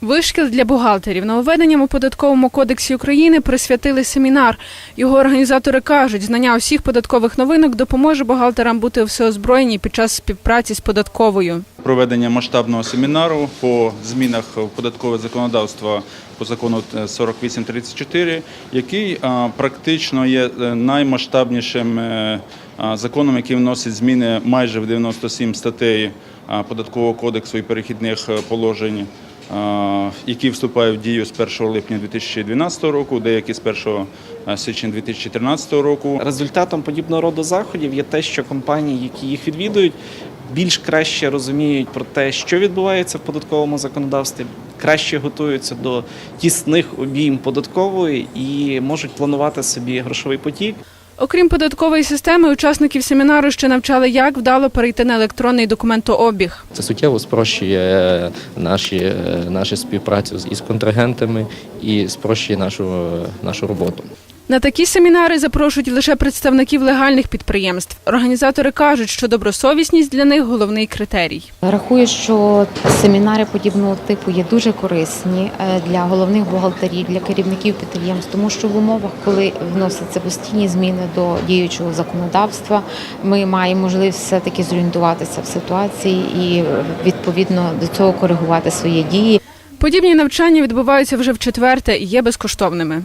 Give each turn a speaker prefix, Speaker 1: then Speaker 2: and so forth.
Speaker 1: Вишкіл для бухгалтерів нововведенням у податковому кодексі України присвятили семінар. Його організатори кажуть, знання усіх податкових новинок допоможе бухгалтерам бути всеозброєні під час співпраці з податковою.
Speaker 2: Проведення масштабного семінару по змінах в податкове законодавство по закону е, 4834, який практично є е, наймасштабнішим е, законом, який вносить зміни майже в 97 статей податкового кодексу і перехідних е, положень. Які вступають в дію з 1 липня 2012 року, деякі з 1 січня 2013 року.
Speaker 3: Результатом подібного роду заходів є те, що компанії, які їх відвідують, більш краще розуміють про те, що відбувається в податковому законодавстві, краще готуються до тісних обійм податкової і можуть планувати собі грошовий потік.
Speaker 1: Окрім податкової системи, учасників семінару ще навчали, як вдало перейти на електронний документообіг.
Speaker 4: Це суттєво спрощує наші, е, нашу співпрацю з- із контрагентами і спрощує нашу, нашу роботу.
Speaker 1: На такі семінари запрошують лише представників легальних підприємств. Організатори кажуть, що добросовісність для них головний критерій.
Speaker 5: Рахую, що семінари подібного типу є дуже корисні е, для головних бухгалтерів, для керівників підприємств, тому що в умовах, коли вносяться постійні зміни до діючого законодавства, ми маємо можливість все таки зорієнтуватися в ситуації і е, відповідно до цього коригувати свої дії.
Speaker 1: Подібні навчання відбуваються вже в четверте і є безкоштовними.